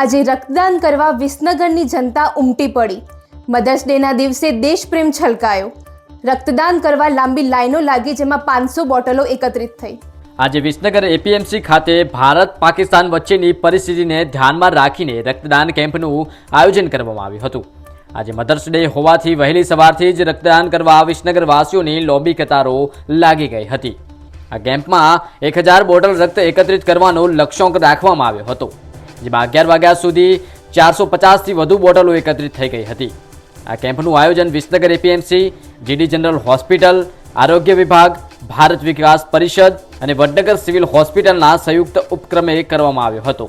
આજે રક્તદાન કરવા વિસનગરની જનતા ઉમટી પડી. મધર્સ ડેના દિવસે દેશપ્રેમ છલકાયો. રક્તદાન કરવા લાંબી લાઈનો લાગી જેમાં પાંચસો બોટલો એકત્રિત થઈ. આજે વિસનગર એપીએમસી ખાતે ભારત પાકિસ્તાન વચ્ચેની પરિસ્થિતિને ધ્યાનમાં રાખીને રક્તદાન કેમ્પનું આયોજન કરવામાં આવ્યું હતું. આજે મધર્સ ડે હોવાથી વહેલી સવારથી જ રક્તદાન કરવા વિસનગરવાસીઓની લોબી કતારો લાગી ગઈ હતી. આ કેમ્પમાં એક હજાર બોટલ રક્ત એકત્રિત કરવાનો લક્ષ્યાંક રાખવામાં આવ્યો હતો. જેમાં અગિયાર વાગ્યા સુધી ચારસો પચાસથી વધુ બોટલો એકત્રિત થઈ ગઈ હતી. આ કેમ્પનું આયોજન Visnagar APMC GD general hospital આરોગ્ય વિભાગ, ભારત વિકાસ પરિષદ અને વડનગર સિવિલ હોસ્પિટલના સંયુક્ત ઉપક્રમે કરવામાં આવ્યો હતો.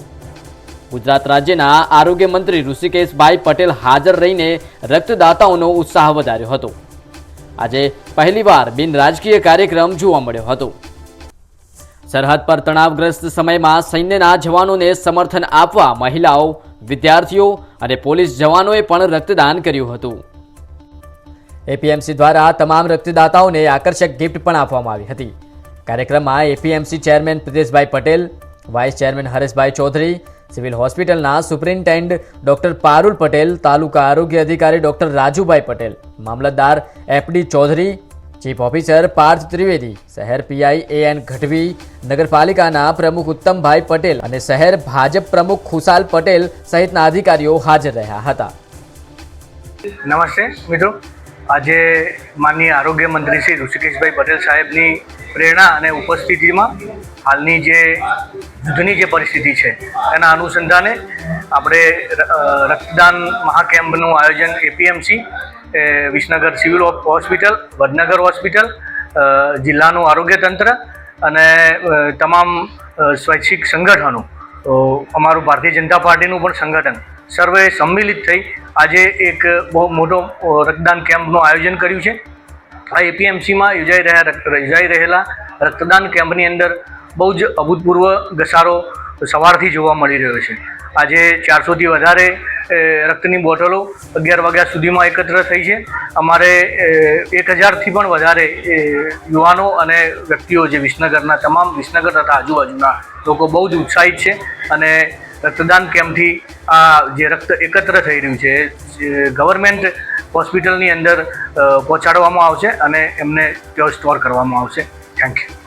ગુજરાત રાજ્યના આરોગ્ય મંત્રી ઋષિકેશભાઈ પટેલ હાજર રહીને રક્તદાતાઓનો ઉત્સાહ વધાર્યો હતો. આજે પહેલીવાર બિન રાજકીય કાર્યક્રમ જોવા મળ્યો હતો. સરહદ પર તણાવગ્રસ્ત સમયમાં સૈન્યના જવાનોને સમર્થન આપવા મહિલાઓ, વિદ્યાર્થીઓ અને પોલીસ જવાનોએ પણ રક્તદાન કર્યું હતું. એપીએમસી દ્વારા તમામ રક્તદાતાઓને આકર્ષક ગિફ્ટ પણ આપવામાં આવી હતી. કાર્યક્રમમાં એપીએમસી ચેરમેન પ્રિતેશભાઈ Patel, vice chairman Hareshbhai Chaudhary, civil હોસ્પિટલના સુપ્રિન્ટેન્ડ ડોક્ટર પારુલ પટેલ, તાલુકા આરોગ્ય અધિકારી ડોક્ટર રાજુભાઈ પટેલ, મામલતદાર FD Chaudhary chief officer Parth Trivedi શહેર પીઆઈ એ એન ગઢવી નગરપાલિકાના પ્રમુખ ઉત્તમભાઈ પટેલ અને શહેર ભાજપ પ્રમુખ ખુશાલ પટેલ સહિતના અધિકારીઓ હાજર રહ્યા હતા. નમસ્તે, મિત્રો. આજે માનનીય આરોગ્ય મંત્રી શ્રી ઋષિકેશભાઈ પટેલ સાહેબની પ્રેરણા અને ઉપસ્થિતિમાં હાલની જે યુદ્ધની જે પરિસ્થિતિ છે એના અનુસંધાને આપણે રક્તદાન મહાકેમ્પનું આયોજન APMC Visnagar civil hospital, Vadnagar hospital જિલ્લાનું આરોગ્ય તંત્ર અને તમામ સ્વૈચ્છિક સંગઠનો. અમારું ભારતીય જનતા પાર્ટીનું પણ સંગઠન સર્વે સંમિલિત થઈ આજે એક બહુ મોટો રક્તદાન કેમ્પનું આયોજન કર્યું છે. આ એપીએમસીમાં યોજાઈ રહ્યા યોજાઈ રહેલા રક્તદાન કેમ્પની અંદર બહુ જ અભૂતપૂર્વ ઘસારો સવારથી જોવા મળી રહ્યો છે. આજે ચારસોથી વધારે રક્તની બોટલો અગિયાર વાગ્યા સુધીમાં એકત્ર થઈ છે. અમારે એક હજારથી પણ વધારે યુવાનો અને વ્યક્તિઓ જે વિસનગરના, તમામ વિસનગર તથા આજુબાજુના લોકો બહુ જ ઉત્સાહિત છે અને રક્તદાન કેમ્પથી આ જે રક્ત એકત્ર થઈ રહ્યું છે ગવર્મેન્ટ હોસ્પિટલની અંદર પહોંચાડવામાં આવશે અને એમને ત્યાં સ્ટોર કરવામાં આવશે. Thank you